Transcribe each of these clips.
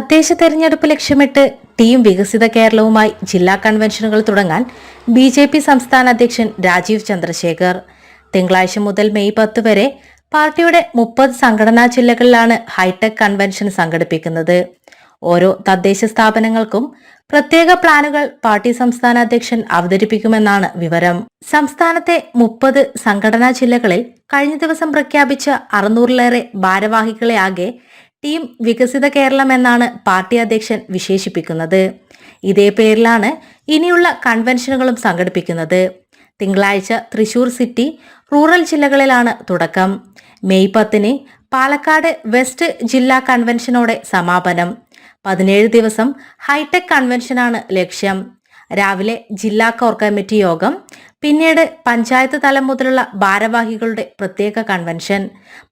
തദ്ദേശ തെരഞ്ഞെടുപ്പ് ലക്ഷ്യമിട്ട് ടീം വികസിത കേരളവുമായി ജില്ലാ കൺവെൻഷനുകൾ തുടങ്ങാൻ ബി ജെ പി സംസ്ഥാന അധ്യക്ഷൻ രാജീവ് ചന്ദ്രശേഖർ. തിങ്കളാഴ്ച മുതൽ മെയ് പത്ത് വരെ പാർട്ടിയുടെ മുപ്പത് സംഘടനാ ജില്ലകളിലാണ് ഹൈടെക് കൺവെൻഷൻ സംഘടിപ്പിക്കുന്നത്. ഓരോ തദ്ദേശ സ്ഥാപനങ്ങൾക്കും പ്രത്യേക പ്ലാനുകൾ പാർട്ടി സംസ്ഥാന അധ്യക്ഷൻ അവതരിപ്പിക്കുമെന്നാണ് വിവരം. സംസ്ഥാനത്തെ മുപ്പത് സംഘടനാ ജില്ലകളിൽ കഴിഞ്ഞ ദിവസം പ്രഖ്യാപിച്ച അറുന്നൂറിലേറെ ഭാരവാഹികളെ ആകെ ടീം വികസിത കേരളം എന്നാണ് പാർട്ടി അധ്യക്ഷൻ വിശേഷിപ്പിക്കുന്നത്. ഇതേ പേരിലാണ് ഇനിയുള്ള കൺവെൻഷനുകളും സംഘടിപ്പിക്കുന്നത്. തിങ്കളാഴ്ച തൃശൂർ സിറ്റി റൂറൽ ജില്ലകളിലാണ് തുടക്കം. മെയ് പത്തിന് പാലക്കാട് വെസ്റ്റ് ജില്ലാ കൺവെൻഷനോടെ സമാപനം. പതിനേഴ് ദിവസം ഹൈടെക് കൺവെൻഷനാണ് ലക്ഷ്യം. രാവിലെ ജില്ലാ കോർ കമ്മിറ്റി യോഗം പിന്നീട് പഞ്ചായത്ത് തലം മുതലുള്ള ഭാരവാഹികളുടെ പ്രത്യേക കൺവെൻഷൻ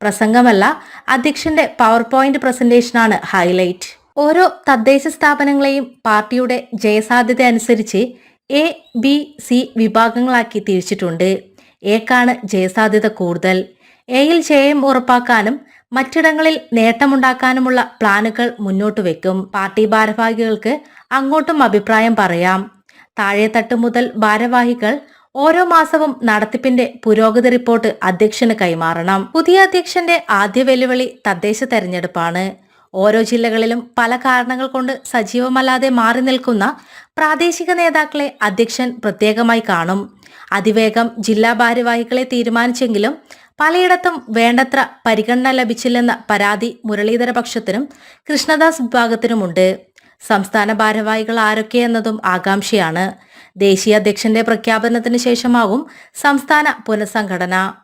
പ്രസംഗമല്ല അധ്യക്ഷന്റെ പവർ പോയിന്റ് പ്രസന്റേഷനാണ് ഹൈലൈറ്റ് ഓരോ തദ്ദേശ സ്ഥാപനങ്ങളെയും പാർട്ടിയുടെ ജയസാധ്യത അനുസരിച്ച് എ ബി സി വിഭാഗങ്ങളാക്കി തിരിച്ചിട്ടുണ്ട്. എക്കാണ് ജയസാധ്യത കൂടുതൽ. എയിൽ ജയം ഉറപ്പാക്കാനും മറ്റിടങ്ങളിൽ നേട്ടമുണ്ടാക്കാനുമുള്ള പ്ലാനുകൾ മുന്നോട്ട് വെക്കും. പാർട്ടി ഭാരവാഹികൾക്ക് അങ്ങോട്ടും അഭിപ്രായം പറയാം. താഴെത്തട്ട് മുതൽ ഭാരവാഹികൾ ഓരോ മാസവും നടത്തിപ്പിന്റെ പുരോഗതി റിപ്പോർട്ട് അധ്യക്ഷന് കൈമാറണം. പുതിയ അധ്യക്ഷന്റെ ആദ്യ വെല്ലുവിളി തദ്ദേശ തെരഞ്ഞെടുപ്പാണ്. ഓരോ ജില്ലകളിലും പല കാരണങ്ങൾ കൊണ്ട് സജീവമല്ലാതെ മാറി നിൽക്കുന്ന പ്രാദേശിക നേതാക്കളെ അധ്യക്ഷൻ പ്രത്യേകമായി കാണും. അതിവേഗം ജില്ലാ ഭാരവാഹികളെ തീരുമാനിച്ചെങ്കിലും പലയിടത്തും വേണ്ടത്ര പരിഗണന ലഭിച്ചില്ലെന്ന പരാതി മുരളീധര പക്ഷത്തിനും കൃഷ്ണദാസ് വിഭാഗത്തിനുമുണ്ട്. സംസ്ഥാന ഭാരവാഹികൾ ആരൊക്കെയെന്നതും ആകാംക്ഷയാണ്. ദേശീയ അധ്യക്ഷന്റെ പ്രഖ്യാപനത്തിന് ശേഷമാകും സംസ്ഥാന പുനഃസംഘടന.